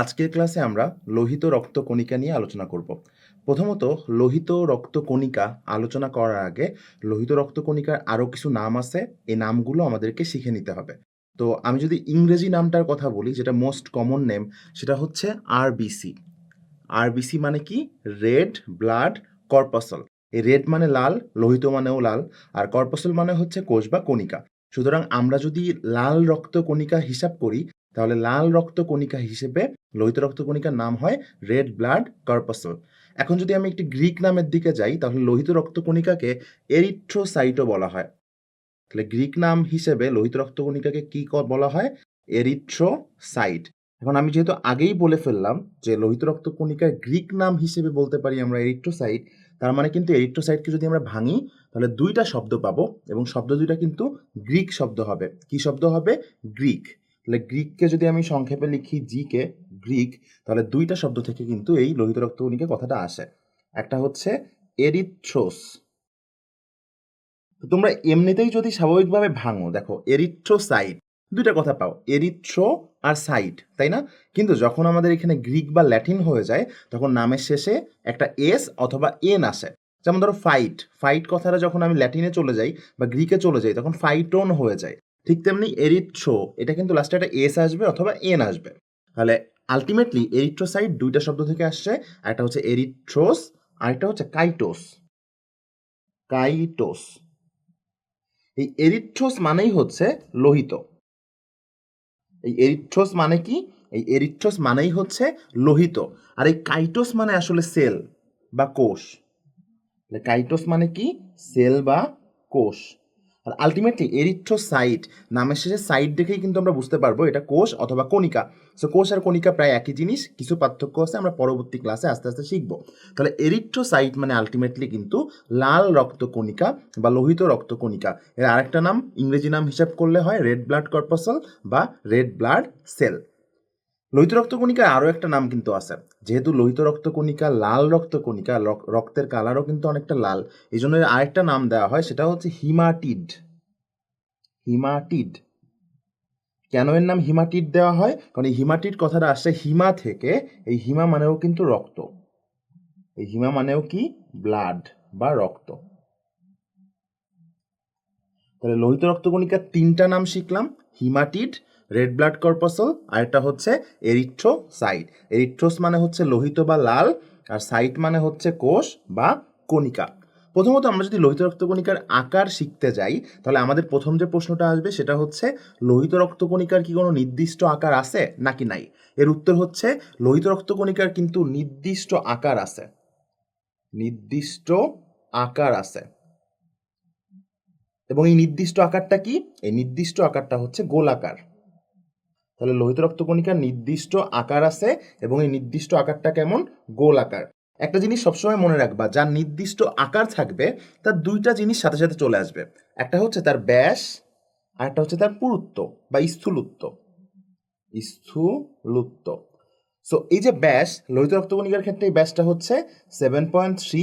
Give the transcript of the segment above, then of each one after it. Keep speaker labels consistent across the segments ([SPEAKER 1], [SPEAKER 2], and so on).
[SPEAKER 1] আজকের ক্লাসে আমরা লোহিত রক্তকণিকা নিয়ে আলোচনা করব। প্রথমত, লোহিত রক্তকণিকা আলোচনা করার আগে লোহিত রক্তকণিকার আরও কিছু নাম আছে, এই নামগুলো আমাদেরকে শিখে নিতে হবে। তো আমি যদি ইংরেজি নামটার কথা বলি, যেটা মোস্ট কমন নেম সেটা হচ্ছে আরবিসি আরবিসি মানে কি? রেড ব্লাড কর্পাসল এই রেড মানে লাল, লোহিত মানেও লাল, আর কর্পাসল মানে হচ্ছে কোষ বা কণিকা। সুতরাং আমরা যদি লাল রক্ত কণিকা হিসাব করি তাহলে লাল রক্ত কণিকা হিসেবে লোহিত রক্ত কণিকার নাম হয় রেড ব্লাড কর্পাসল এখন যদি আমি একটি গ্রিক নামের দিকে যাই, তাহলে লোহিত রক্ত কণিকাকে এরিথ্রোসাইটও বলা হয়। তাহলে গ্রিক নাম হিসেবে লোহিত রক্ত কণিকাকে কি বলা হয়? এরিথ্রোসাইট এখন আমি যেহেতু আগেই বলে ফেললাম যে লোহিত রক্ত কণিকার গ্রিক নাম হিসেবে বলতে পারি আমরা এরিথ্রোসাইট তার মানে কিন্তু এরিথ্রোসাইটকে যদি আমরা ভাঙি, তাহলে দুইটা শব্দ পাবো এবং শব্দ দুইটা কিন্তু গ্রিক শব্দ হবে। কি শব্দ হবে? গ্রিক। তাহলে গ্রিককে যদি আমি সংক্ষেপে লিখি জি কে গ্রিক তাহলে দুইটা শব্দ থেকে কিন্তু এই লোহিত রক্তকণিকা কথাটা আসে। একটা হচ্ছে এরিথ্রোস তোমরা এমনিতেই যদি স্বাভাবিকভাবে ভাঙো, দেখো এরিথ্রোসাইট দুইটা কথা পাও এরিথ্রো আর সাইট তাই না? কিন্তু যখন আমাদের এখানে গ্রিক বা ল্যাটিন হয়ে যায়, তখন নামের শেষে একটা এস অথবা এন আসে। যেমন ধরো ফাইট ফাইট কথাটা যখন আমি ল্যাটিনে চলে যাই বা গ্রিকে চলে যাই, তখন ফাইটোন হয়ে যায়। ঠিক তেমনি এরিথ্রো এটা কিন্তু লাস্টে একটা এস আসবে অথবা এন আসবে। তাহলে আলটিমেটলি এরিথ্রোসাইট দুইটা শব্দ থেকে আসছে একটা হচ্ছে এরিথ্রোস আর একটা হচ্ছে কাইটোস। কাইটোস। এই এরিথ্রোস মানেই হচ্ছে লোহিত। এই এরিথ্রোস মানে কি? এই এরিথ্রোস মানেই হচ্ছে লোহিত। আর এই কাইটোস মানে আসলে সেল বা কোষ। কাইটোস মানে কি? সেল বা কোষ। আর আলটিমেটলি এরিথ্রোসাইট নামের শেষে সাইট দেখেই কিন্তু আমরা বুঝতে পারব এটা কোষ অথবা কণিকা। সো কোষ আর কণিকা প্রায় একই জিনিস, কিছু পার্থক্য আছে, আমরা পরবর্তী ক্লাসে আস্তে আস্তে শিখব। তাহলে এরিথ্রো এরিথ্রোসাইট মানে আলটিমেটলি কিন্তু লাল রক্ত কণিকা বা লোহিত রক্ত কণিকা। এর আরেকটা নাম, ইংরেজি নাম হিসাব করলে হয় রেড ব্লাড কর্পাসল বা রেড ব্লাড সেল লোহিত রক্তকণিকার আরও একটা নাম কিন্তু আছে। যেহেতু লোহিত রক্তকণিকা লাল রক্তকণিকা রক- রক্তের কালারও কিন্তু অনেকটা লাল। এই জন্য আরেকটা নাম দেওয়া হয়, সেটা হচ্ছে হিমাটিড। হিমাটিড। কেন এর নাম হিমাটিড দেওয়া হয়? কারণ এই হিমাটিড কথাটা আসছে হিমা থেকে। এই হিমা মানেও কিন্তু রক্ত। এই হিমা মানেও কি? ব্লাড বা রক্ত। তাহলে লোহিত রক্তকণিকার তিনটা নাম শিখলাম, হিমাটিড রেড ব্লাড কর্পাসল, আর একটা হচ্ছে এরিথ্রোসাইট। এরিথ্রোস মানে হচ্ছে লোহিত বা লাল, আর সাইট মানে হচ্ছে কোষ বা কণিকা। প্রথমত আমরা যদি লোহিত রক্তকণিকার আকার শিখতে যাই, তাহলে আমাদের প্রথম যে প্রশ্নটা আসবে সেটা হচ্ছে, লোহিত রক্তকণিকার কি কোনো নির্দিষ্ট আকার আছে নাকি নাই? এর উত্তর হচ্ছে, লোহিত রক্তকণিকার কিন্তু নির্দিষ্ট আকার আছে। নির্দিষ্ট আকার আছে। এবং এই নির্দিষ্ট আকারটা কি? এই নির্দিষ্ট আকারটা হচ্ছে গোলাকার। তাহলে লোহিত রক্তকণিকার নির্দিষ্ট আকার আছে এবং এই নির্দিষ্ট আকারটা কেমন? গোল আকার। একটা জিনিস সবসময় মনে রাখবা, যার নির্দিষ্ট আকার থাকবে, তার দুইটা জিনিস সাথে সাথে চলে আসবে। একটা হচ্ছে তার ব্যাস, আর একটা হচ্ছে তার পুরুত্ব বা স্থূলত্ব। স্থূলত্ব। সো এই যে ব্যাস, লোহিত রক্তকণিকার ক্ষেত্রে এই ব্যাসটা হচ্ছে সেভেন পয়েন্ট থ্রি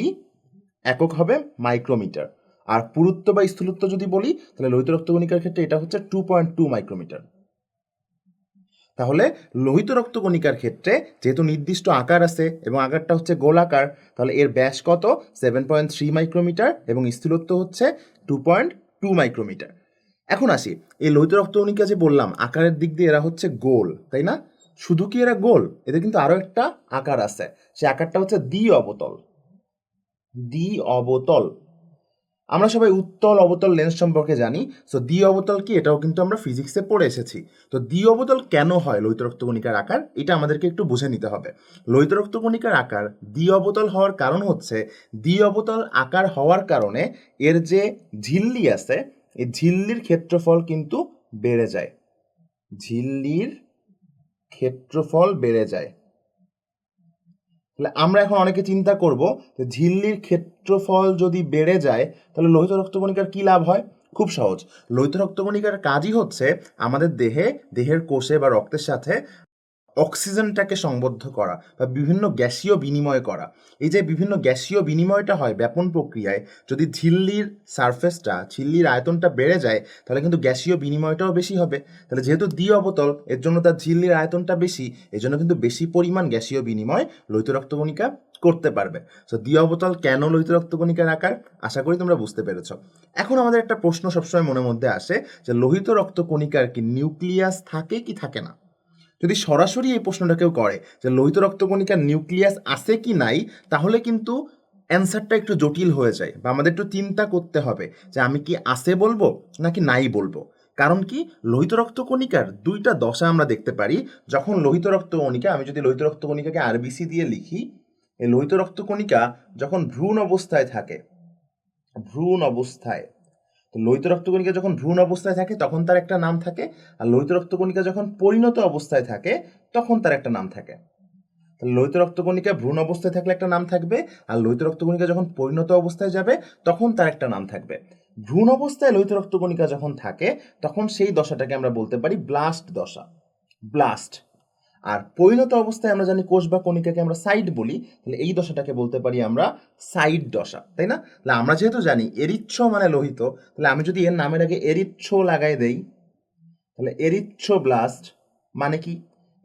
[SPEAKER 1] একক হবে মাইক্রোমিটার আর পুরুত্ব বা স্থূলত্ব যদি বলি, তাহলে লোহিত রক্তকণিকার ক্ষেত্রে এটা হচ্ছে টু পয়েন্ট টু মাইক্রোমিটার তাহলে লোহিত রক্তকণিকার ক্ষেত্রে যেহেতু নির্দিষ্ট আকার আছে এবং আকারটা হচ্ছে গোলাকার, তাহলে এর ব্যাস কত? সেভেন পয়েন্ট থ্রি মাইক্রোমিটার এবং স্থূলত্ব হচ্ছে টু পয়েন্ট টু মাইক্রোমিটার এখন আসি, এই লোহিত রক্তকণিকা যে বললাম, আকারের দিক দিয়ে এরা হচ্ছে গোল, তাই না? শুধু কি এরা গোল? এদের কিন্তু আরও একটা আকার আছে, সে আকারটা হচ্ছে দ্বি অবতল। দ্বি অবতল। আমরা সবাই উত্তল অবতল লেন্স সম্পর্কে জানি সো দ্বি অবতল কি? এটাও কিন্তু আমরা ফিজিক্সে পড়ে এসেছি। তো দ্বি অবতল কেন হয় লোহিত রক্তকণিকার আকার? এটা আমাদেরকে একটু বুঝে নিতে হবে। লোহিত রক্তকণিকার আকার দ্বি অবতল হওয়ার কারণ হচ্ছে, দ্বি অবতল আকার হওয়ার কারণে এর যে ঝিল্লি আছে, এই ঝিল্লির ক্ষেত্রফল কিন্তু বেড়ে যায়। ঝিল্লির ক্ষেত্রফল বেড়ে যায়। তাহলে আমরা এখন অনেকে চিন্তা করব যে ঝিল্লির ক্ষেত্রফল যদি বেড়ে যায়, তাহলে লোহিত রক্তকণিকার কী লাভ হয়? খুব সহজ। লোহিত রক্তকণিকার কাজই হচ্ছে আমাদের দেহে, দেহের কোষে বা রক্তের সাথে অক্সিজেনটাকে সংবদ্ধ করা বা বিভিন্ন গ্যাসীয় বিনিময় করা। এই যে বিভিন্ন গ্যাসীয় বিনিময়টা হয় ব্যাপন প্রক্রিয়ায়, যদি ঝিল্লির সারফেসটা ঝিল্লির আয়তনটা বেড়ে যায়, তাহলে কিন্তু গ্যাসীয় বিনিময়টাও বেশি হবে। তাহলে যেহেতু দ্বি অবতল, এর জন্য তার ঝিল্লির আয়তনটা বেশি, এই জন্য কিন্তু বেশি পরিমাণ গ্যাসীয় বিনিময় লোহিত রক্তকণিকা করতে পারবে। সো দ্বি অবতল কেন লোহিত রক্তকণিকার আকার? আশা করি তোমরা বুঝতে পেরেছ। এখন আমাদের একটা প্রশ্ন সবসময় মনের মধ্যে আসে যে, লোহিত রক্তকণিকার কি নিউক্লিয়াস থাকে কি থাকে না? যদি সরাসরি এই প্রশ্নটা কেউ করে যে লোহিত রক্তকণিকার নিউক্লিয়াস আছে কি নাই, তাহলে কিন্তু অ্যান্সারটা একটু জটিল হয়ে যায় বা আমাদের একটু চিন্তা করতে হবে যে আমি কি আছে বলব নাকি নাই বলব। কারণ কি লোহিত রক্তকণিকার দুইটা দশা আমরা দেখতে পারি। যখন লোহিত রক্তকণিকা, আমি যদি লোহিত রক্তকণিকাকে আরবিসি দিয়ে লিখি, এই লোহিত রক্তকণিকা যখন ভ্রূণ অবস্থায় থাকে, ভ্রূণ অবস্থায় তো লোহিত রক্তকণিকা যখন ভ্রূণ অবস্থায় থাকে, তখন তার একটা নাম থাকে। আর লোহিত রক্তকণিকা যখন পরিণত অবস্থায় থাকে, তখন তার একটা নাম থাকে। লোহিত রক্তকণিকা ভ্রূণ অবস্থায় থাকলে একটা নাম থাকবে, আর লোহিত রক্তকণিকা যখন পরিণত অবস্থায় যাবে, তখন তার একটা নাম থাকবে। ভ্রূণ অবস্থায় লোহিত রক্তকণিকা যখন থাকে, তখন সেই দশাটাকে আমরা বলতে পারি ব্লাস্ট দশা। ব্লাস্ট আর পরিণত অবস্থায় আমরা জানি কোষ বা কণিকাকে আমরা সাইড বলি, তাহলে এই দশাটাকে বলতে পারি আমরা সাইড দশা, তাই না? তাহলে আমরা যেহেতু জানি এরিচ্ছ মানে লোহিত, তাহলে আমি যদি এর নামের আগে এরিচ্ছ লাগাই দেই, তাহলে এরিচ্ছ ব্লাস্ট মানে কি?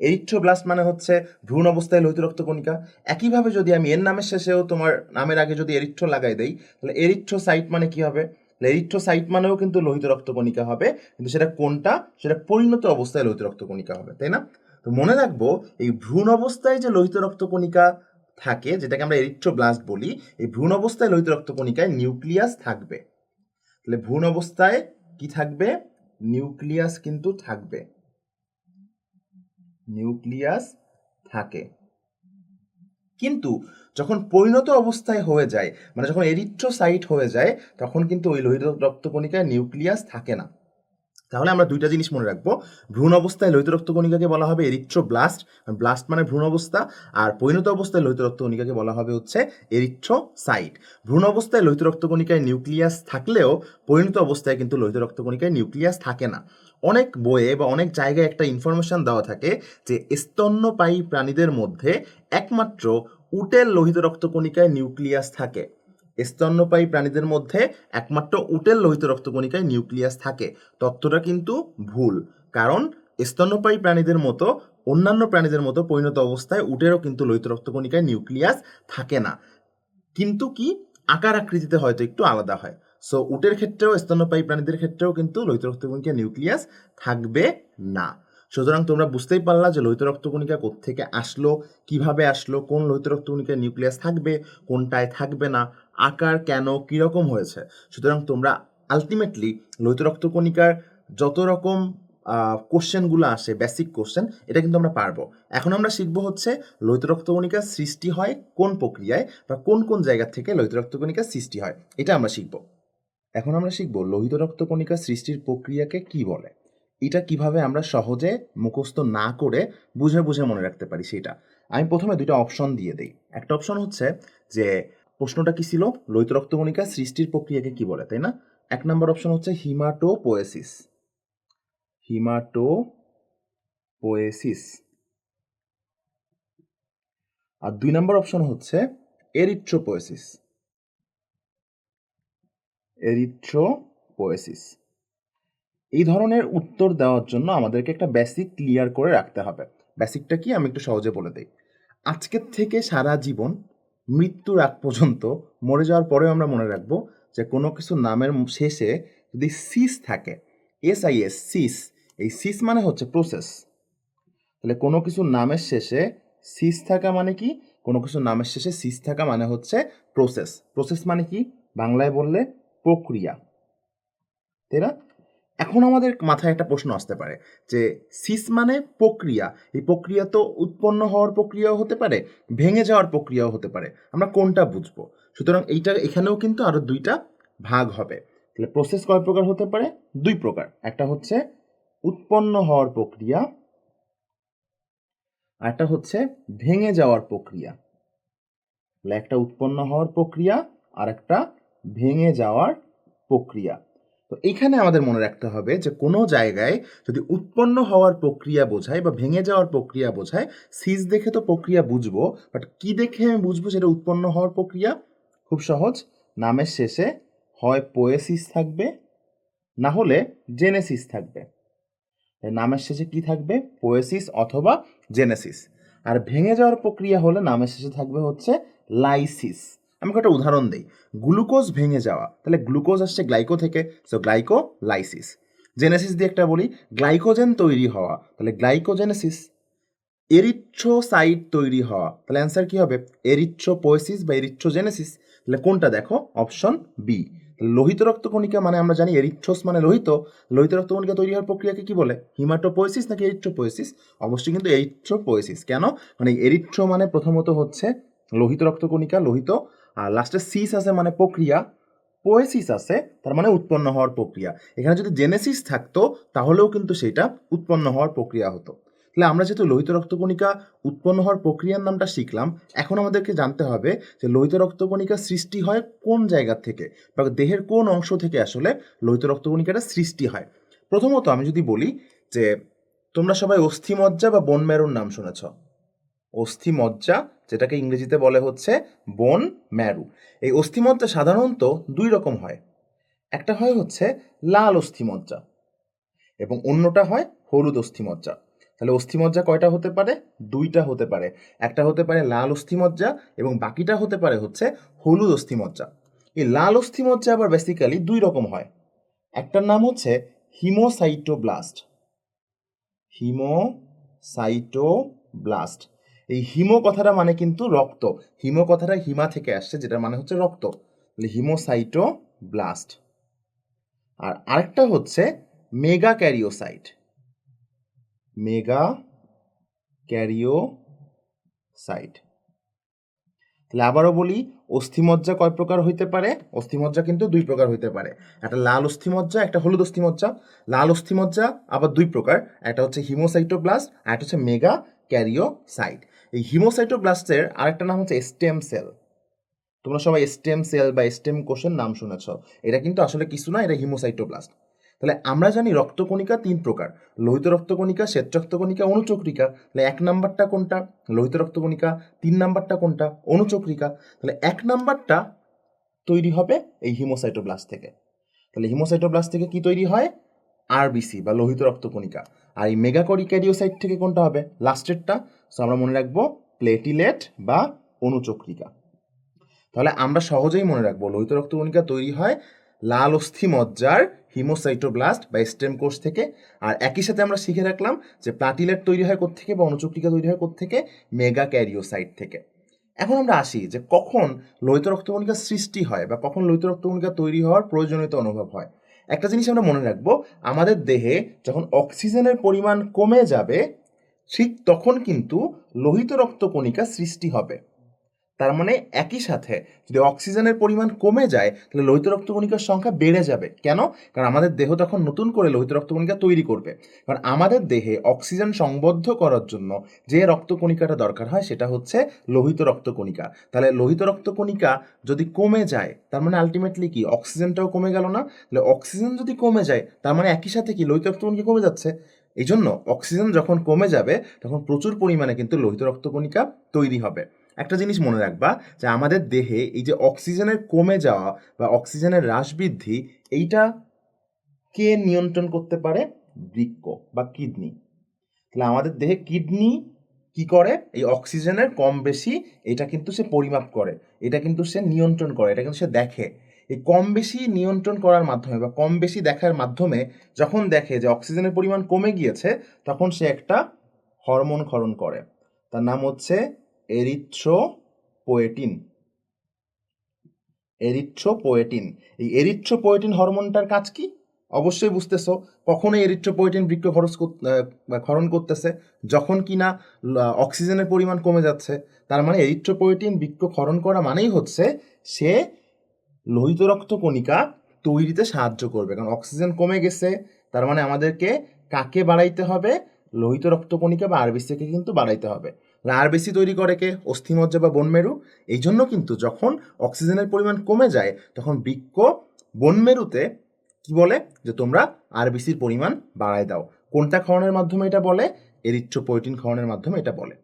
[SPEAKER 1] এরিচ্ছ ব্লাস্ট মানে হচ্ছে ভ্রূণ অবস্থায় লোহিত রক্ত কণিকা। একইভাবে যদি আমি এর নামের শেষেও তোমার নামের আগে যদি এরিচ্ছ লাগাই দেই, তাহলে এরিচ্ছ সাইট মানে কি হবে? এরিথ্রো সাইট মানেও কিন্তু লোহিত রক্তকণিকা হবে, কিন্তু সেটা কোনটা? সেটা পরিণত অবস্থায় লোহিত রক্তকণিকা হবে, তাই না? তো মনে রাখব, এই ভ্রূণ অবস্থায় যে লোহিত রক্তকণিকা থাকে, যেটাকে আমরা এরিথ্রোব্লাস্ট বলি, এই ভ্রূণ অবস্থায় লোহিত রক্তকণিকায় নিউক্লিয়াস থাকবে। তাহলে ভ্রূণ অবস্থায় কি থাকবে? নিউক্লিয়াস কিন্তু থাকবে। নিউক্লিয়াস থাকে। কিন্তু যখন পরিণত অবস্থায় হয়ে যায় মানে যখন এরিথ্রোসাইট হয়ে যায়, তখন কিন্তু ওই লোহিত রক্তকণিকায় নিউক্লিয়াস থাকে না। তাহলে আমরা দুইটা জিনিস মনে রাখব। ভ্রূণ অবস্থায় লোহিত রক্তকণিকাকে বলা হবে এরিথ্রোব্লাস্ট। ব্লাস্ট ব্লাস্ট মানে ভ্রূণ অবস্থা। আর পরিণত অবস্থায় লোহিত রক্তকণিকাকে বলা হবে হচ্ছে এরিথ্রোসাইট। ভ্রূণ অবস্থায় লোহিত রক্তকণিকায় নিউক্লিয়াস থাকলেও পরিণত অবস্থায় কিন্তু লোহিত রক্তকণিকায় নিউক্লিয়াস থাকে না। অনেক বইয়ে বা অনেক জায়গায় একটা ইনফরমেশন দেওয়া থাকে যে স্তন্যপায়ী প্রাণীদের মধ্যে একমাত্র উটের লোহিত রক্তকণিকায় নিউক্লিয়াস থাকে। স্তন্যপায়ী প্রাণীদের মধ্যে একমাত্র উটের লোহিত রক্তকণিকায় নিউক্লিয়াস থাকে। তত্ত্বটা কিন্তু ভুল, কারণ স্তন্যপায়ী প্রাণীদের মতো, অন্যান্য প্রাণীদের মতো পরিণত অবস্থায় উটেরও কিন্তু লোহিত রক্তকণিকায় নিউক্লিয়াস থাকে না। কিন্তু কি? আকার আকৃতিতে হয়তো একটু আলাদা হয়। সো উটের ক্ষেত্রেও, স্তন্যপায়ী প্রাণীদের ক্ষেত্রেও কিন্তু লোহিত রক্তকণিকা নিউক্লিয়াস থাকবে না। সুতরাং তোমরা বুঝতেই পারলা যে লোহিত রক্তকণিকা থেকে আসলো, কীভাবে আসলো, কোন লোহিত রক্তকণিকায় নিউক্লিয়াস থাকবে, কোনটায় থাকবে না, আকার কেন, কীরকম হয়েছে। সুতরাং তোমরা আলটিমেটলি লোহিত রক্তকণিকার যত রকম কোশ্চেনগুলো আসে বেসিক কোশ্চেন এটা কিন্তু আমরা পারব। এখন আমরা শিখব হচ্ছে লোহিত রক্তকণিকার সৃষ্টি হয় কোন প্রক্রিয়ায় বা কোন কোন জায়গা থেকে লোহিত রক্তকণিকার সৃষ্টি হয়, এটা আমরা শিখব। এখন আমরা শিখব লোহিত রক্তকণিকা সৃষ্টির প্রক্রিয়াকে কি বলে। এটা কীভাবে আমরা সহজে মুখস্থ না করে বুঝে বুঝে মনে রাখতে পারি সেটা? আমি প্রথমে দুইটা অপশন দিয়ে দিই। একটা অপশন হচ্ছে যে, প্রশ্নটা কি ছিল? লোহিত রক্তকণিকা সৃষ্টির প্রক্রিয়াকে কি বলে, তাই না? এক নম্বর অপশন হচ্ছে হিমাটোপোয়েসিস। হিমাটোপোয়েসিস। আর দুই নম্বর অপশন হচ্ছে এরিথ্রোপোয়েসিস। এরিথ্রোপোয়েসিস। এই ধরনের উত্তর দেওয়ার জন্য আমাদেরকে একটা বেসিক ক্লিয়ার করে রাখতে হবে। বেসিকটা কি? আমি একটু সহজে বলে দিই। আজকের থেকে সারা জীবন, মৃত্যুর আগ পর্যন্ত, মরে যাওয়ার পরেও আমরা মনে রাখব যে কোনো কিছু নামের শেষে যদি সিস থাকে এস আই এস সিস এই সিস মানে হচ্ছে প্রসেস তাহলে কোনো কিছু নামের শেষে সিস থাকা মানে কি? কোনো কিছু নামের শেষে সিস থাকা মানে হচ্ছে প্রসেস প্রসেস মানে কি? বাংলায় বললে প্রক্রিয়া। তাই না? এখন আমাদের মাথায় একটা প্রশ্ন আসতে পারে যে সিস মানে প্রক্রিয়া। এই প্রক্রিয়া তো উৎপন্ন হওয়ার প্রক্রিয়াও হতে পারে, ভেঙে যাওয়ার প্রক্রিয়াও হতে পারে। আমরা কোনটা বুঝব? সুতরাং এইটা এখানেও কিন্তু আরও দুইটা ভাগ হবে। তাহলে প্রসেস কয় প্রকার হতে পারে? দুই প্রকার। একটা হচ্ছে উৎপন্ন হওয়ার প্রক্রিয়া আর একটা হচ্ছে ভেঙে যাওয়ার প্রক্রিয়া। একটা উৎপন্ন হওয়ার প্রক্রিয়া আর একটা ভেঙে যাওয়ার প্রক্রিয়া। তো এইখানে আমাদের মনে রাখতে হবে যে কোনো জায়গায় যদি উৎপন্ন হওয়ার প্রক্রিয়া বোঝায় বা ভেঙে যাওয়ার প্রক্রিয়া বোঝায়, সিজ দেখে তো প্রক্রিয়া বুঝব বাট কি দেখে আমি বুঝব সেটা উৎপন্ন হওয়ার প্রক্রিয়া? খুব সহজ, নামের শেষে হয় পোয়েসিস থাকবে, না হলে জেনেসিস থাকবে। নামের শেষে কি থাকবে? পোয়েসিস অথবা জেনেসিস। আর ভেঙে যাওয়ার প্রক্রিয়া হলে নামের শেষে থাকবে হচ্ছে লাইসিস। আমি একটা উদাহরণ দিই। গ্লুকোজ ভেঙে যাওয়া, তাহলে গ্লুকোজ আসছে গ্লাইকো থেকে সো গ্লাইকো লাইসিস জেনেসিস দিয়ে একটা বলি, গ্লাইকোজেন তৈরি হওয়া, তাহলে গ্লাইকোজেনেসিস। এরিথ্রোসাইট তৈরি হওয়া, তাহলে অ্যান্সার কী হবে? এরিথ্রোপোয়েসিস বা এরিথ্রোজেনেসিস। তাহলে কোনটা দেখো? অপশন বি লোহিত রক্তকণিকা মানে আমরা জানি এরিথ্রোস মানে লোহিত। লোহিত রক্তকণিকা তৈরি হওয়ার প্রক্রিয়াকে কি বলে? হিমাটোপোয়েসিস নাকি এরিথ্রোপোয়েসিস? অবশ্যই কিন্তু এরিথ্রোপোয়েসিস। কেন? মানে এরিথ্রো মানে প্রথমত হচ্ছে লোহিত রক্তকণিকা, লোহিত আর লাস্টে সিস আছে মানে প্রক্রিয়া পোয়েসিস আছে, তার মানে উৎপন্ন হওয়ার প্রক্রিয়া। এখানে যদি জেনেসিস থাকতো, তাহলেও কিন্তু সেটা উৎপন্ন হওয়ার প্রক্রিয়া হতো। তাহলে আমরা যেহেতু লোহিত রক্তকণিকা উৎপন্ন হওয়ার প্রক্রিয়ার নামটা শিখলাম, এখন আমাদেরকে জানতে হবে যে লোহিত রক্তকণিকা সৃষ্টি হয় কোন জায়গা থেকে বা দেহের কোন অংশ থেকে আসলে লোহিত রক্তকণিকাটা সৃষ্টি হয়। প্রথমত আমি যদি বলি যে তোমরা সবাই অস্থিমজ্জা বা বোন ম্যারোর নাম শুনেছ। অস্থিমজ্জা, যেটাকে ইংরেজিতে বলে হচ্ছে বোন ম্যারু এই অস্থিমজ্জা সাধারণত দুই রকম হয়। একটা হয় হচ্ছে লাল অস্থিমজ্জা এবং অন্যটা হয় হলুদ অস্থিমজ্জা। তাহলে অস্থিমজ্জা কয়টা হতে পারে? দুইটা হতে পারে। একটা হতে পারে লাল অস্থিমজ্জা এবং বাকিটা হতে পারে হচ্ছে হলুদ অস্থিমজ্জা। এই লাল অস্থিমজ্জা আবার বেসিক্যালি দুই রকম হয়। একটার নাম হচ্ছে হিমোসাইটোব্লাস্ট হিমোসাইটোব্লাস্ট এই হিমো কথাটা মানে কিন্তু রক্ত। হিমো কথাটা হিমা থেকে আসছে যেটা মানে হচ্ছে রক্ত। হিমোসাইটো ব্লাস্ট আর আরেকটা হচ্ছে মেগা ক্যারিওসাইট মেগা ক্যারিওসাইট তাহলে আবারও বলি, অস্থিমজ্জা কয় প্রকার হইতে পারে? অস্থিমজ্জা কিন্তু দুই প্রকার হইতে পারে। একটা লাল অস্থিমজ্জা, একটা হলুদ অস্থিমজ্জা। লাল অস্থিমজ্জা আবার দুই প্রকার, একটা হচ্ছে হিমোসাইটোপ্লাস্ট আর একটা হচ্ছে মেগা ক্যারিওসাইট এই হিমোসাইটোপ্লাস্টের আরেকটা নাম হচ্ছে স্টেম সেল। তোমরা সবাই স্টেম সেল বা স্টেম কোষের নাম শুনেছ। এটা কিন্তু আসলে কিছু না, এটা হিমোসাইটোপ্লাস্ট তাহলে আমরা জানি রক্তকণিকা তিন প্রকার। লোহিত রক্তকণিকা শ্বেত রক্তকণিকা অনুচক্রিকা। তাহলে এক নাম্বারটা কোনটা? লোহিত রক্তকণিকা। তিন নাম্বারটা কোনটা? অনুচক্রিকা। তাহলে এক নাম্বারটা তৈরি হবে এই হিমোসাইটোপ্লাস্ট থেকে। তাহলে হিমোসাইটোপ্লাস্ট থেকে কি তৈরি হয়? আরবিসি বা লোহিত রক্তকণিকা। আর এই মেগাকরি ক্যারিওসাইট থেকে কোনটা হবে? লাস্টেরটা সো আমরা মনে রাখব প্লেটিলেট বা অনুচক্রিকা। তাহলে আমরা সহজেই মনে রাখব লোহিত রক্তকণিকা তৈরি হয় লাল অস্থি মজ্জার হিমোসাইটোব্লাস্ট বা স্টেম কোষ থেকে। আর একই সাথে আমরা শিখে রাখলাম যে প্লাটিলেট তৈরি হয় থেকে বা অনুচক্রিকা তৈরি হয় থেকে মেগা ক্যারিওসাইট থেকে। এখন আমরা আসি যে কখন লোহিত রক্তকণিকা সৃষ্টি হয় বা কখন লোহিত রক্তকণিকা তৈরি হওয়ার প্রয়োজনীয়তা অনুভব হয়। একটা জিনিস আমরা মনে রাখব, আমাদের দেহে যখন অক্সিজেনের পরিমাণ কমে যাবে, ঠিক তখন কিন্তু লোহিত রক্তকণিকা সৃষ্টি হবে। তার মানে একই সাথে যদি অক্সিজেনের পরিমাণ কমে যায়, তাহলে লোহিত রক্তকণিকার সংখ্যা বেড়ে যাবে। কেন? কারণ আমাদের দেহ তখন নতুন করে লোহিত রক্তকণিকা তৈরি করবে। কারণ আমাদের দেহে অক্সিজেন সংবদ্ধ করার জন্য যে রক্তকণিকাটা দরকার হয়, সেটা হচ্ছে লোহিত রক্তকণিকা। তাহলে লোহিত রক্তকণিকা যদি কমে যায়, তার মানে আলটিমেটলি কি? অক্সিজেনটাও কমে গেল না? তাহলে অক্সিজেন যদি কমে যায়, তার মানে একই সাথে কি? লোহিত রক্তকণিকা কমে যাচ্ছে। এই জন্য অক্সিজেন যখন কমে যাবে, তখন প্রচুর পরিমাণে কিন্তু লোহিত রক্তকণিকা তৈরি হবে। একটা জিনিস মনে রাখবা যে আমাদের দেহে এই যে অক্সিজেনের কমে যাওয়া বা অক্সিজেনের হ্রাস বৃদ্ধি, এইটা কে নিয়ন্ত্রণ করতে পারে? বৃক্ক বা কিডনি। তাহলে আমাদের দেহে কিডনি কি করে? এই অক্সিজেনের কম বেশি, এটা কিন্তু সে পরিমাপ করে। এটা কিন্তু সে নিয়ন্ত্রণ করে, এটা কিন্তু সে দেখে। এই কম বেশি নিয়ন্ত্রণ করার মাধ্যমে বা কম বেশি দেখার মাধ্যমে যখন দেখে যে অক্সিজেনের পরিমাণ কমে গিয়েছে, তখন সে একটা হরমোন ক্ষরণ করে। তার নাম হচ্ছে এরিথ্রোপোয়েটিন। এরিথ্রোপোয়েটিন। এই এরিথ্রোপোয়েটিন হরমোনটার কাজ কি? অবশ্যই বুঝতেছো। কখনো এরিথ্রোপোয়েটিন বৃক্ষ খরচ ক্ষরণ করতেছে যখন কিনা অক্সিজেনের পরিমাণ কমে যাচ্ছে। তার মানে এরিথ্রোপোয়েটিন বৃক্ষ ক্ষরণ করা মানেই হচ্ছে সে লোহিত রক্ত কণিকা তৈরিতে সাহায্য করবে। কারণ অক্সিজেন কমে গেছে, তার মানে আমাদেরকে কাকে বাড়াইতে হবে? লোহিত রক্তকণিকা বা আরবিসিকে কিন্তু বাড়াইতে হবে। আরবিসি তৈরি করে কে? অস্থিমজ্জা বা বনমেরু এই জন্য কিন্তু যখন অক্সিজেনের পরিমাণ কমে যায়, তখন বৃক্ক বনমেরুতে কি বলে? যে তোমরা আরবিসির পরিমাণ বাড়ায় দাও। কোনটা খাওয়ানোর মাধ্যমে এটা বলে? এরিথ্রোপোয়েটিন খাওয়ানোর মাধ্যমে এটা বলে।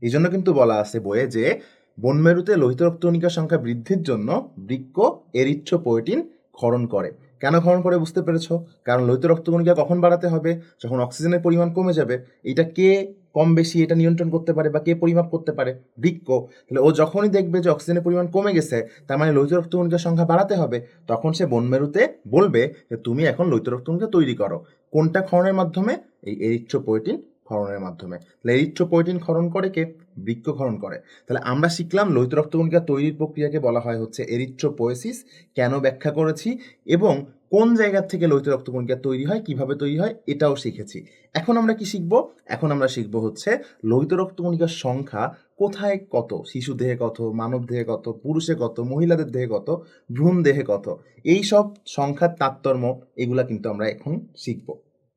[SPEAKER 1] এই জন্য কিন্তু বলা আছে বইয়ে যে বনমেরুতে লোহিত রক্তকণিকার সংখ্যা বৃদ্ধির জন্য বৃক্ক এরিথ্রোপোয়েটিন ক্ষরণ করে। কেন ক্ষরণ করে বুঝতে পেরেছ? কারণ লোহিত রক্তকণিকা কখন বাড়াতে হবে? যখন অক্সিজেনের পরিমাণ কমে যাবে। এটা কে কম বেশি এটা নিয়ন্ত্রণ করতে পারে বা কে পরিমাপ করতে পারে? বৃক্ক। তাহলে ও যখনই দেখবে যে অক্সিজেনের পরিমাণ কমে গেছে, তার মানে লোহিত রক্তকণিকার সংখ্যা বাড়াতে হবে, তখন সে বনমেরুতে বলবে যে তুমি এখন লোহিত রক্তকণিকা তৈরি করো। কোনটা ক্ষরণের মাধ্যমে? এই এরিথ্রোপোয়েটিন ক্ষরণের মাধ্যমে। তাহলে এরিথ্রোপোয়েটিন ক্ষরণ করে কে? বৃক্ষ ক্ষরণ করে। তাহলে আমরা শিখলাম লোহিত রক্তকণিকা তৈরির প্রক্রিয়াকে বলা হয় হচ্ছে এরিথ্রোপোয়েসিস। কেন ব্যাখ্যা করেছি? এবং কোন জায়গা থেকে লোহিত রক্তকণিকা তৈরি হয়, কীভাবে তৈরি হয়, এটাও শিখেছি। এখন আমরা কি শিখব? এখন আমরা শিখব হচ্ছে লোহিত রক্তকণিকার সংখ্যা কোথায় কত? শিশু দেহে কত? মানব দেহে কত? পুরুষে কত? মহিলাদের দেহে কত? ভ্রূণ দেহে কত? এই সব সংখ্যার তারতম্য এগুলা কিন্তু আমরা এখন শিখব।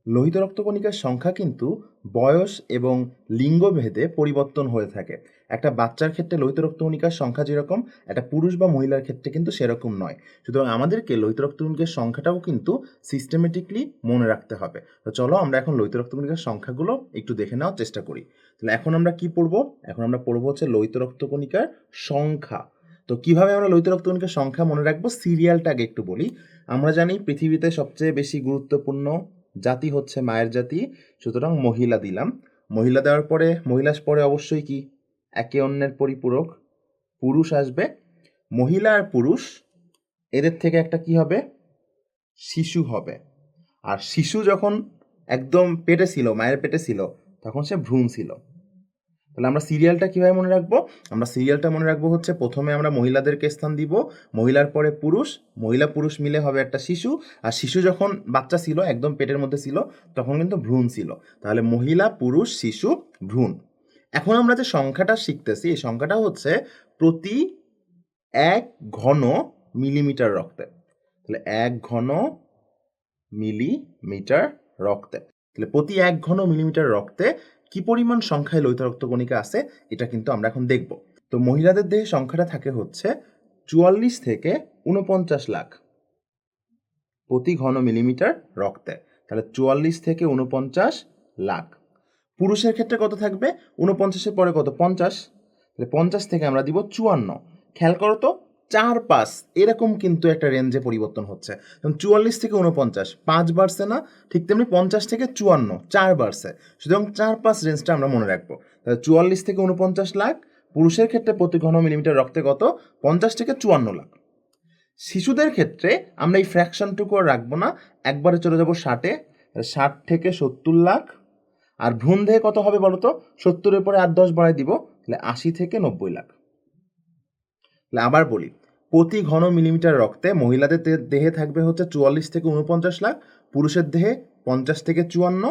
[SPEAKER 1] লোহিত রক্তকণিকার সংখ্যা কিন্তু বয়স এবং লিঙ্গভেদে পরিবর্তন হয়ে থাকে। একটা বাচ্চার ক্ষেত্রে লোহিত রক্তকণিকার সংখ্যা যেরকম, একটা পুরুষ বা মহিলার ক্ষেত্রে কিন্তু সেরকম নয়। সুতরাং আমাদেরকে লোহিত রক্তকণিকার সংখ্যাটাও কিন্তু সিস্টেমেটিকলি মনে রাখতে হবে। তো চলো আমরা এখন লোহিত রক্তকণিকার সংখ্যাগুলো একটু দেখে নেওয়ার চেষ্টা করি। তাহলে এখন আমরা কি পড়ব? এখন আমরা পড়ব হচ্ছে লোহিত রক্তকণিকার সংখ্যা। তো কীভাবে আমরা লোহিত রক্তকণিকার সংখ্যা মনে রাখব? সিরিয়ালটা আগে একটু বলি। আমরা জানি পৃথিবীতে সবচেয়ে বেশি গুরুত্বপূর্ণ জাতি হচ্ছে মায়ের জাতি, সুতরাং মহিলা দিলাম। মহিলা দেওয়ার পরে, মহিলার পরে অবশ্যই কি? একে অন্যের পরিপূরক, পুরুষ আসবে, মহিলা আর পুরুষ, এদের থেকে একটা কি হবে? শিশু হবে। আর শিশু যখন একদম পেটে ছিল, মায়ের পেটে ছিল, তখন সে ভ্রূণ ছিল। তাহলে আমরা সিরিয়ালটা কীভাবে মনে রাখব? আমরা সিরিয়ালটা মনে রাখব হচ্ছে প্রথমে আমরা মহিলাদেরকে স্থান দিব, মহিলার পরে পুরুষ, মহিলা পুরুষ মিলে হবে একটা শিশু, আর শিশু যখন বাচ্চা ছিল, একদম পেটের মধ্যে ছিল, তখন কিন্তু ভ্রূণ ছিল। তাহলে মহিলা, পুরুষ, শিশু, ভ্রূণ। এখন আমরা যে সংখ্যাটা শিখতেছি, এই সংখ্যাটা হচ্ছে প্রতি এক ঘন মিলিমিটার রক্তে। তাহলে এক ঘন মিলিমিটার রক্তে। তাহলে প্রতি এক ঘন মিলিমিটার রক্তে কি পরিমাণ সংখ্যায় লোহিত রক্তকণিকা আছে, এটা কিন্তু আমরা এখন দেখব। তো মহিলাদের দেহে সংখ্যাটা থাকে হচ্ছে চুয়াল্লিশ থেকে উনপঞ্চাশ লাখ প্রতি ঘন মিলিমিটার রক্তে। তাহলে চুয়াল্লিশ থেকে উনপঞ্চাশ লাখ। পুরুষের ক্ষেত্রে কত থাকবে? উনপঞ্চাশের পরে কত? পঞ্চাশ। তাহলে পঞ্চাশ থেকে আমরা দিব চুয়ান্ন। খেয়াল করো তো, চার পাঁচ, এরকম কিন্তু একটা রেঞ্জে পরিবর্তন হচ্ছে। যেমন চুয়াল্লিশ থেকে উনপঞ্চাশ পাঁচ বাড়ছে না, ঠিক তেমনি পঞ্চাশ থেকে চুয়ান্ন, চার বাড়ছে। সুতরাং চার পাঁচ রেঞ্জটা আমরা মনে রাখব। তাহলে চুয়াল্লিশ থেকে উনপঞ্চাশ লাখ, পুরুষের ক্ষেত্রে প্রতি ঘন মিলিমিটার রক্তে কত? পঞ্চাশ থেকে চুয়ান্ন লাখ। শিশুদের ক্ষেত্রে আমরা এই ফ্র্যাকশনটুকু আর রাখব না, একবারে চলে যাব ষাটে, ষাট থেকে সত্তর লাখ আর ভ্রূণ দেহে কত হবে বলো তো সত্তরের পরে আট দশ বাড়াই দিব, তাহলে আশি থেকে নব্বই লাখ। তাহলে আবার বলি, প্রতি ঘন মিলিমিটার রক্তে মহিলাদের দেহে থাকবে হচ্ছে চুয়াল্লিশ থেকে উনপঞ্চাশ লাখ, পুরুষের দেহে পঞ্চাশ থেকে চুয়ান্ন,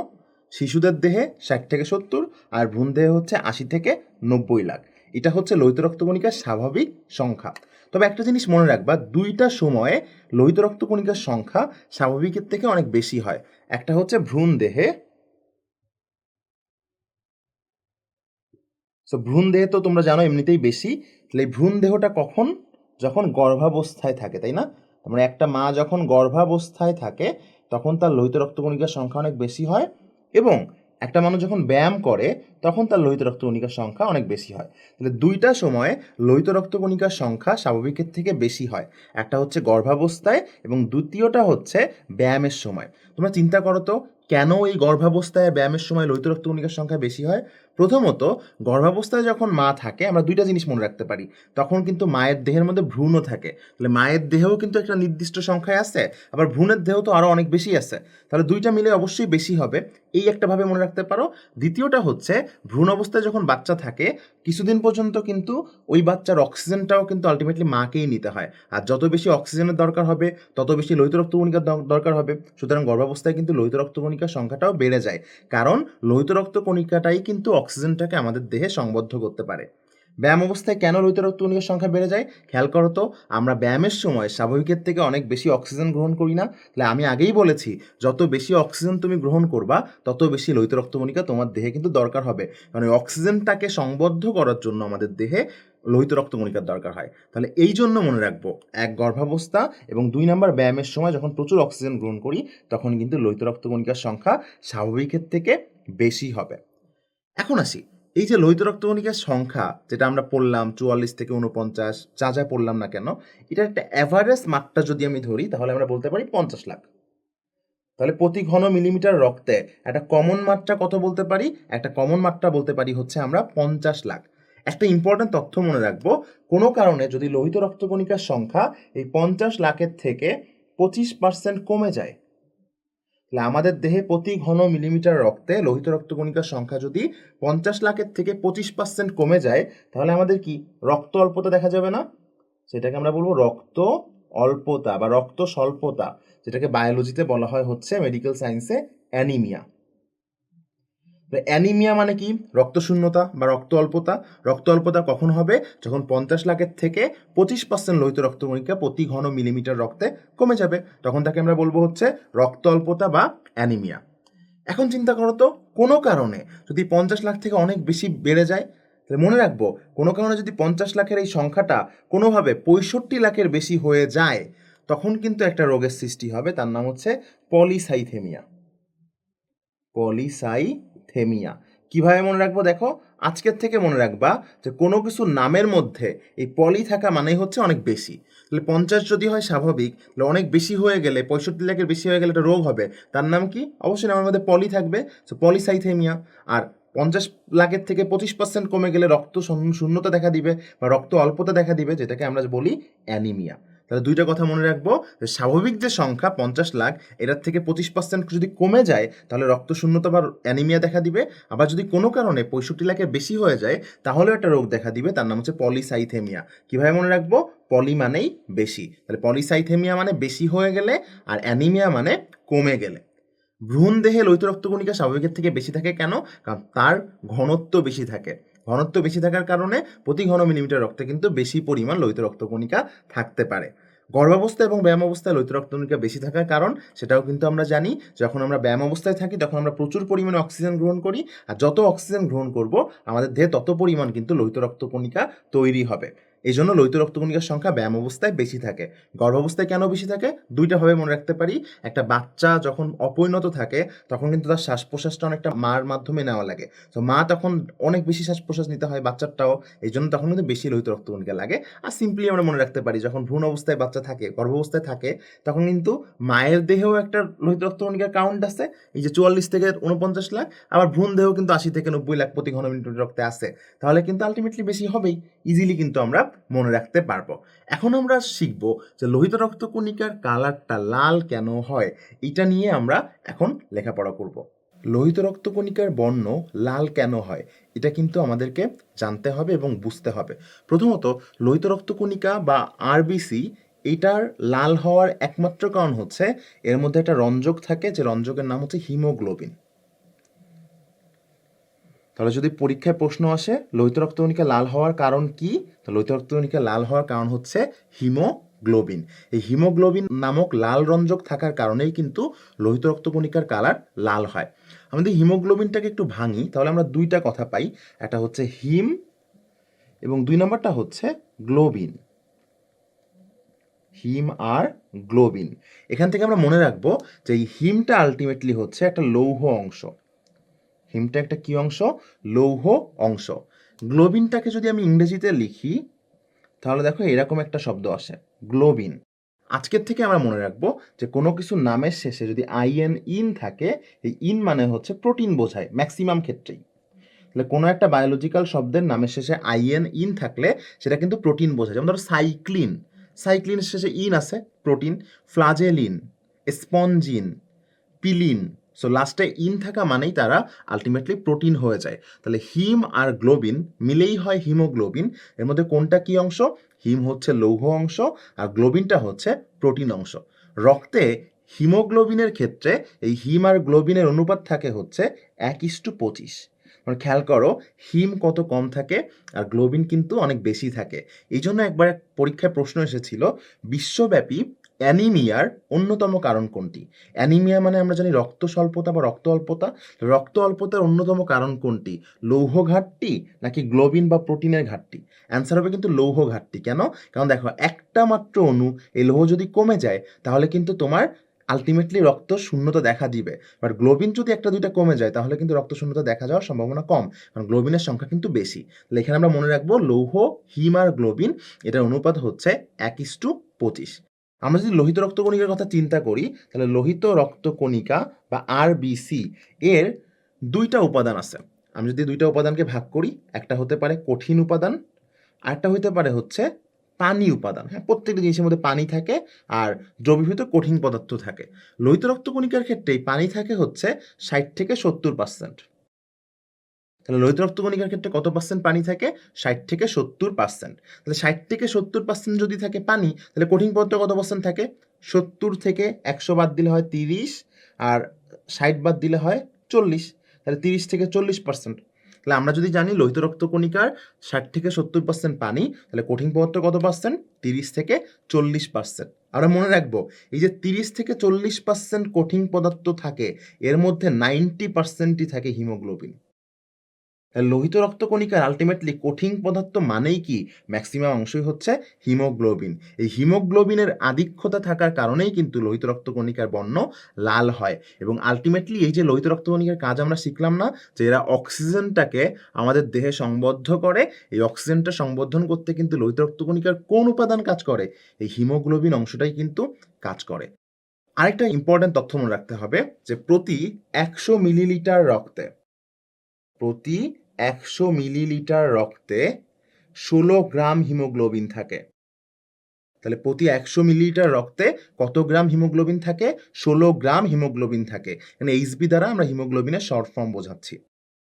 [SPEAKER 1] শিশুদের দেহে ষাট থেকে সত্তর, আর ভ্রূণ দেহে হচ্ছে আশি থেকে নব্বই লাখ। এটা হচ্ছে লোহিত রক্তকণিকার স্বাভাবিক সংখ্যা। তবে একটা জিনিস মনে রাখবা, দুইটা সময়ে লোহিত রক্তকণিকার সংখ্যা স্বাভাবিকের থেকে অনেক বেশি হয়। একটা হচ্ছে ভ্রূণ দেহে সো ভ্রূণ দেহে তো তোমরা জানো এমনিতেই বেশি। তাহলে এই ভ্রূণ দেহটা কখন? যখন গর্ভাবস্থায় থাকে, তাই না? মানে একটা মা যখন গর্ভাবস্থায় থাকে, তখন তার লোহিত রক্তকণিকার সংখ্যা অনেক বেশি হয় এবং একটা মানুষ যখন ব্যায়াম করে, তখন তার লোহিত রক্তকণিকার সংখ্যা অনেক বেশি হয়। তাহলে দুইটা সময়ে লোহিত রক্তকণিকার সংখ্যা স্বাভাবিকের থেকে বেশি হয়। একটা হচ্ছে গর্ভাবস্থায় এবং দ্বিতীয়টা হচ্ছে ব্যায়ামের সময়। তোমরা চিন্তা করো তো, কেন এই গর্ভাবস্থায় ব্যায়ামের সময় লোহিত রক্তকণিকার সংখ্যা বেশি হয়? প্রথমত, গর্ভাবস্থায় যখন মা থাকে, আমরা দুইটা জিনিস মনে রাখতে পারি। তখন কিন্তু মায়ের দেহের মধ্যে ভ্রূণও থাকে। তাহলে মায়ের দেহেও কিন্তু একটা নির্দিষ্ট সংখ্যায় আছে, আবার ভ্রূণের দেহ তো আরও অনেক বেশি আছে। তাহলে দুইটা মিলে অবশ্যই বেশি হবে। এই একটা ভাবে মনে রাখতে পারো। দ্বিতীয়টা হচ্ছে, ভ্রূণ অবস্থায় যখন বাচ্চা থাকে, কিছুদিন পর্যন্ত কিন্তু ওই বাচ্চার অক্সিজেনটাও কিন্তু আলটিমেটলি মাকেই নিতে হয়। আর যত বেশি অক্সিজেনের দরকার হবে, তত বেশি লোহিত রক্তকণিকার দরকার হবে। সুতরাং গর্ভাবস্থায় কিন্তু লোহিত রক্তকণিকার সংখ্যাটাও বেড়ে যায়। কারণ লোহিত রক্তকণিকাটাই কিন্তু অক্সিজেনটাকে আমাদের দেহে সংবদ্ধ করতে পারে। ব্যায়াম অবস্থায় কেন লোহিত রক্তকণিকার সংখ্যা বেড়ে যায়? খেয়াল করো তো, আমরা ব্যায়ামের সময় স্বাভাবিকের থেকে অনেক বেশি অক্সিজেন গ্রহণ করি না। তাহলে আমি আগেই বলেছি, যত বেশি অক্সিজেন তুমি গ্রহণ করবা, তত বেশি লোহিত রক্তকণিকা তোমার দেহে কিন্তু দরকার হবে। কারণ ওই অক্সিজেনটাকে সংবদ্ধ করার জন্য আমাদের দেহে লোহিত রক্তকণিকার দরকার হয়। তাহলে এই জন্য মনে রাখব, এক গর্ভাবস্থা এবং দুই নাম্বার ব্যায়ামের সময় যখন প্রচুর অক্সিজেন গ্রহণ করি, তখন কিন্তু লোহিত রক্তকণিকার সংখ্যা স্বাভাবিকের থেকে বেশি হবে। এখন আসি। এই যে লোহিত রক্তকণিকার সংখ্যা, যেটা আমরা পড়লাম চুয়াল্লিশ থেকে উনপঞ্চাশ যা যা পড়লাম না কেন এটা একটা অ্যাভারেজ মাত্রা যদি আমি ধরি, তাহলে আমরা বলতে পারি পঞ্চাশ লাখ। তাহলে প্রতি ঘন মিলিমিটার রক্তে একটা কমন মাত্রা কত বলতে পারি? একটা কমন মাত্রা বলতে পারি হচ্ছে আমরা পঞ্চাশ লাখ। একটা ইম্পর্ট্যান্ট তথ্য মনে রাখব, কোনো কারণে যদি লোহিত রক্তকণিকার সংখ্যা এই পঞ্চাশ লাখের থেকে পঁচিশ পার্সেন্ট কমে যায় তাহলে আমাদের দেহে প্রতি ঘন মিলিমিটার রক্তে লোহিত রক্তকণিকার সংখ্যা যদি পঞ্চাশ লাখের থেকে পঁচিশ পার্সেন্ট কমে যায়, তাহলে আমাদের কি? রক্ত অল্পতা দেখা যাবে না? সেটাকে আমরা বলব রক্ত অল্পতা বা রক্ত স্বল্পতা, যেটাকে বায়োলজিতে বলা হয় হচ্ছে মেডিকেল সায়েন্সে অ্যানিমিয়া অ্যানিমিয়া মানে কি? রক্ত শূন্যতা বা রক্ত অল্পতা। রক্ত অল্পতা কখন হবে? যখন পঞ্চাশ লাখের থেকে পঁচিশ পার্সেন্ট লোহিত রক্তকণিকা প্রতি ঘন মিলিমিটার রক্তে কমে যাবে। তখন তাকে আমরা বলব হচ্ছে রক্ত অল্পতা বা অ্যানিমিয়া এখন চিন্তা করো তো, কোনো কারণে যদি পঞ্চাশ লাখ থেকে অনেক বেশি বেড়ে যায়, তাহলে মনে রাখব, কোনো কারণে যদি পঞ্চাশ লাখের এই সংখ্যাটা কোনোভাবে পঁয়ষট্টি লাখের বেশি হয়ে যায়, তখন কিন্তু একটা রোগের সৃষ্টি হবে। তার নাম হচ্ছে পলিসাইথেমিয়া। পলিসাইথেমিয়া কীভাবে মনে রাখব দেখো? আজকের থেকে মনে রাখবা যে কোনো কিছু নামের মধ্যে এই পলি থাকা মানেই হচ্ছে অনেক বেশি। তাহলে পঞ্চাশ যদি হয় স্বাভাবিক, তাহলে অনেক বেশি হয়ে গেলে, পঁয়ষট্টি লাখের বেশি হয়ে গেলে একটা রোগ হবে। তার নাম কি? অবশ্যই নামের মধ্যে পলি থাকবে সো পলিসাইথেমিয়া আর পঞ্চাশ লাখের থেকে পঁচিশ পার্সেন্ট কমে গেলে রক্ত শূন্যতা দেখা দিবে বা রক্ত অল্পতা দেখা দিবে, যেটাকে আমরা বলি অ্যানিমিয়া তাহলে দুইটা কথা মনে রাখব। স্বাভাবিক যে সংখ্যা, পঞ্চাশ লাখ, এটার থেকে পঁচিশ পার্সেন্ট যদি কমে যায়, তাহলে রক্ত শূন্যতা বা অ্যানিমিয়া দেখা দিবে। আবার যদি কোনো কারণে পঁয়ষট্টি লাখের বেশি হয়ে যায়, তাহলেও একটা রোগ দেখা দিবে, তার নাম হচ্ছে পলিসাইথেমিয়া কীভাবে মনে রাখব? পলি মানেই বেশি। তাহলে পলিসাইথেমিয়া মানে বেশি হয়ে গেলে আর অ্যানিমিয়া মানে কমে গেলে। ভ্রূণ দেহে লোহিত রক্তকণিকা স্বাভাবিকের থেকে বেশি থাকে কেন? কারণ তার ঘনত্ব বেশি থাকে। ঘনত্ব বেশি থাকার কারণে প্রতি ঘন মিলিমিটার রক্তে কিন্তু বেশি পরিমাণ লোহিত রক্তকণিকা থাকতে পারে। গর্ভাবস্থা এবং ব্যায়াম অবস্থায় লোহিত রক্তকণিকা বেশি থাকার কারণ, সেটাও কিন্তু আমরা জানি, যখন আমরা ব্যায়াম অবস্থায় থাকি তখন আমরা প্রচুর পরিমাণে অক্সিজেন গ্রহণ করি, আর যত অক্সিজেন গ্রহণ করব, আমাদের দেহে তত পরিমাণ কিন্তু লোহিত রক্তকণিকা তৈরি হবে। এই জন্য লোহিত রক্তকণিকার সংখ্যা ব্যায়াম অবস্থায় বেশি থাকে। গর্ভাবস্থায় কেন বেশি থাকে? দুইটা ভাবে মনে রাখতে পারি। একটা বাচ্চা যখন অপরিণত থাকে, তখন কিন্তু তার শ্বাস প্রশ্বাসটা অনেকটা মার মাধ্যমে নেওয়া লাগে। তো মা তখন অনেক বেশি শ্বাস প্রশ্বাস নিতে হয় বাচ্চাটাও এই জন্য তখন কিন্তু বেশি লোহিত রক্তকণিকা লাগে। আর সিম্পলি আমরা মনে রাখতে পারি, যখন ভ্রূণ অবস্থায় বাচ্চা থাকে গর্ভাবস্থায় থাকে, তখন কিন্তু মায়ের দেহেও একটা লোহিত রক্তকণিকার কাউন্ট আছে। এই যে চুয়াল্লিশ থেকে উনপঞ্চাশ লাখ, আবার ভ্রূণ দেহেও কিন্তু আশি থেকে নব্বই লাখ প্রতি ঘন মিনিট রক্তে আছে। তাহলে কিন্তু আলটিমেটলি বেশি হবেই। ইজিলি কিন্তু আমরা মনে রাখতে পারব। এখন আমরা শিখব যে লোহিত রক্তকণিকার কালারটা লাল কেন হয়, এটা নিয়ে আমরা এখন লেখাপড়া করব। লোহিত রক্তকণিকার বর্ণ লাল কেন হয়, এটা কিন্তু আমাদেরকে জানতে হবে এবং বুঝতে হবে। প্রথমত, লোহিত রক্তকণিকা বা আরবিসি এটার লাল হওয়ার একমাত্র কারণ হচ্ছে এর মধ্যে একটা রঞ্জক থাকে, যে রঞ্জকের নাম হচ্ছে হিমোগ্লোবিন। তাহলে যদি পরীক্ষায় প্রশ্ন আসে, লোহিত রক্তকণিকা লাল হওয়ার কারণ কি? লোহিত রক্তকণিকা লাল হওয়ার কারণ হচ্ছে হিমোগ্লোবিন। এই হিমোগ্লোবিন নামক লাল রঞ্জক থাকার কারণেই কিন্তু লোহিত রক্তকণিকার কালার লাল হয়। আমাদের হিমোগ্লোবিনটাকে একটু ভাঙি, তাহলে আমরা দুইটা কথা পাই। একটা হচ্ছে হিম এবং দুই নম্বরটা হচ্ছে গ্লোবিন। হিম আর গ্লোবিন। এখান থেকে আমরা মনে রাখব যে এই হিমটা আলটিমেটলি হচ্ছে একটা লৌহ অংশ। হিমটা একটা কি অংশ? লৌহ অংশ। গ্লোবিনটাকে যদি আমি ইংরেজিতে লিখি, তাহলে দেখো এরকম একটা শব্দ আসে, গ্লোবিন। আজকের থেকে আমরা মনে রাখব যে কোনো কিছু নামের শেষে যদি আইএন ইন থাকে, এই ইন মানে হচ্ছে প্রোটিন বোঝায়, ম্যাক্সিমাম ক্ষেত্রেই। তাহলে কোনো একটা বায়োলজিক্যাল শব্দের নামের শেষে আইএন ইন থাকলে সেটা কিন্তু প্রোটিন বোঝায়। যেমন ধরো সাইক্লিন, সাইক্লিনের শেষে ইন আছে, protein, flagellin, spongin, pilin. So লাস্টে ইন থাকা মানেই তারা আলটিমেটলি প্রোটিন হয়ে যায়। তাহলে হিম আর গ্লোবিন মিলেই হয় হিমোগ্লোবিন এর মধ্যে কোনটা কি অংশ? হিম হচ্ছে লৌহ অংশ আর গ্লোবিনটা হচ্ছে প্রোটিন অংশ। রক্তে হিমোগ্লোবিনের ক্ষেত্রে এই হিম আর গ্লোবিনের অনুপাত থাকে হচ্ছে এক ইস্টু পঁচিশ। মানে খেয়াল করো হিম কত কম থাকে আর গ্লোবিন কিন্তু অনেক বেশি থাকে। এই জন্য একবার এক পরীক্ষায় প্রশ্ন এসেছিল, বিশ্বব্যাপী অ্যানিমিয়ার অন্যতম কারণ কোনটি? অ্যানিমিয়া মানে আমরা জানি রক্ত স্বল্পতা বা রক্ত অল্পতা। রক্ত অল্পতার অন্যতম কারণ কোনটি? লৌহ ঘাটতি নাকি গ্লোবিন বা প্রোটিনের ঘাটতি? অ্যান্সার হবে কিন্তু লৌহ ঘাটতি। কেন? কারণ দেখো, একটা মাত্র অণু এই লৌহ যদি কমে যায়, তাহলে কিন্তু তোমার আলটিমেটলি রক্ত শূন্যতা দেখা দিবে। বাট গ্লোবিন যদি একটা দুইটা কমে যায়, তাহলে কিন্তু রক্ত শূন্যতা দেখা যাওয়ার সম্ভাবনা কম। কারণ গ্লোবিনের সংখ্যা কিন্তু বেশি। এখানে আমরা মনে রাখব লৌহ, হিম আর গ্লোবিন, এটার অনুপাত হচ্ছে এক ইস টু পঁচিশ। আমরা যদি লোহিত রক্তকণিকার কথা চিন্তা করি, তাহলে লোহিত রক্তকণিকা বা আরবিসি এর দুইটা উপাদান আছে। আমি যদি দুইটা উপাদানকে ভাগ করি, একটা হতে পারে কঠিন উপাদান, আরেকটা হতে পারে হচ্ছে পানি উপাদান। হ্যাঁ প্রত্যেকটা জিনিসের মধ্যে পানি থাকে আর দ্রবীভূত কঠিন পদার্থ থাকে। লোহিত রক্তকণিকার ক্ষেত্রেই পানি থাকে হচ্ছে ষাট থেকে সত্তর পার্সেন্ট তাহলে লোহিত রক্তকণিকার ক্ষেত্রে কত পার্সেন্ট পানি থাকে? ষাট থেকে সত্তর পার্সেন্ট তাহলে ষাট থেকে সত্তর পার্সেন্ট যদি থাকে পানি, তাহলে কঠিন পদার্থ কত পার্সেন্ট থাকে? সত্তর থেকে একশো বাদ দিলে হয় তিরিশ, আর ষাট বাদ দিলে হয় চল্লিশ। তাহলে তিরিশ থেকে চল্লিশ পার্সেন্ট তাহলে আমরা যদি জানি লোহিত রক্তকণিকার ষাট থেকে সত্তর পার্সেন্ট পানি, তাহলে কঠিন পদার্থ কত পার্সেন্ট তিরিশ থেকে চল্লিশ পার্সেন্ট আমরা মনে রাখব, এই যে তিরিশ থেকে চল্লিশ পার্সেন্ট কঠিন পদার্থ থাকে, এর মধ্যে নাইনটি পার্সেন্টই থাকে হিমোগ্লোবিন। লোহিত রক্তকণিকার আলটিমেটলি কঠিন পদার্থ মানেই কি? ম্যাক্সিমাম অংশই হচ্ছে হিমোগ্লোবিন। এই হিমোগ্লোবিনের আধিক্যতা থাকার কারণেই কিন্তু লোহিত রক্তকণিকার বর্ণ লাল হয় এবং আলটিমেটলি এই যে লোহিত রক্তকণিকার কাজ আমরা শিখলাম না, যে এরা অক্সিজেনটাকে আমাদের দেহে সংবদ্ধ করে, এই অক্সিজেনটা সংবর্ধন করতে কিন্তু লোহিত রক্তকণিকার কোন উপাদান কাজ করে? এই হিমোগ্লোবিন অংশটাই কিন্তু কাজ করে। আরেকটা ইম্পর্টেন্ট তথ্য মনে রাখতে হবে যে প্রতি একশো মিলিলিটার রক্তে, প্রতি একশো মিলিলিটার রক্তে ষোলো গ্রাম হিমোগ্লোবিন থাকে। তাহলে প্রতি একশো মিলিলিটার রক্তে কত গ্রাম হিমোগ্লোবিন থাকে? ষোলো গ্রাম হিমোগ্লোবিন থাকে। মানে এইচবি দ্বারা আমরা হিমোগ্লোবিনের শর্ট ফর্ম বোঝাচ্ছি।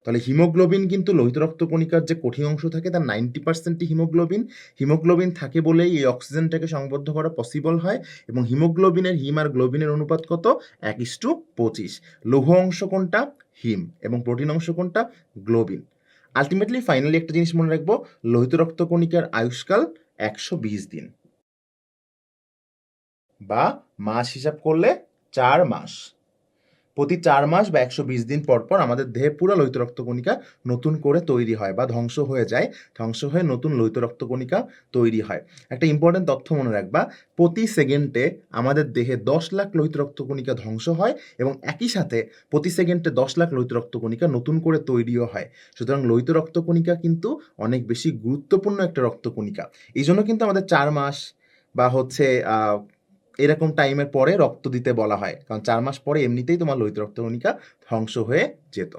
[SPEAKER 1] তাহলে হিমোগ্লোবিন কিন্তু লোহিত রক্তকণিকার যে কঠিন অংশ থাকে, তার নাইনটি পার্সেন্টই হিমোগ্লোবিন। হিমোগ্লোবিন থাকে বলেই এই অক্সিজেনটাকে সংবদ্ধ করা পসিবল হয় এবং হিমোগ্লোবিনের হিম আর গ্লোবিনের অনুপাত কত? এক ইস টু পঁচিশ। লৌহ অংশ কোনটা? হিম এবং প্রোটিন অংশ কোনটা? গ্লোবিন। আলটিমেটলি ফাইনালি একটা জিনিস মনে রাখব, লোহিত রক্তকণিকার আয়ুষ্কাল একশো বিশ দিন। বা মাস হিসাব করলে চার মাস। প্রতি চার মাস বা একশো বিশ দিন পর পর আমাদের দেহে পুরো লোহিত রক্তকণিকা নতুন করে তৈরি হয় বা ধ্বংস হয়ে যায়, ধ্বংস হয়ে নতুন লোহিত রক্তকণিকা তৈরি হয়। একটা ইম্পর্টেন্ট তথ্য মনে রাখবা, প্রতি সেকেন্ডে আমাদের দেহে দশ লাখ লোহিত রক্তকণিকা ধ্বংস হয় এবং একই সাথে প্রতি সেকেন্ডে দশ লাখ লোহিত রক্তকণিকা নতুন করে তৈরিও হয়। সুতরাং লোহিত রক্তকণিকা কিন্তু অনেক বেশি গুরুত্বপূর্ণ একটা রক্তকণিকা। এই জন্য কিন্তু আমাদের চার মাস বা হচ্ছে এরকম টাইমের পরে রক্ত দিতে বলা হয়। কারণ চার মাস পরে এমনিতেই তোমার লোহিত রক্তকণিকা ধ্বংস হয়ে যেত।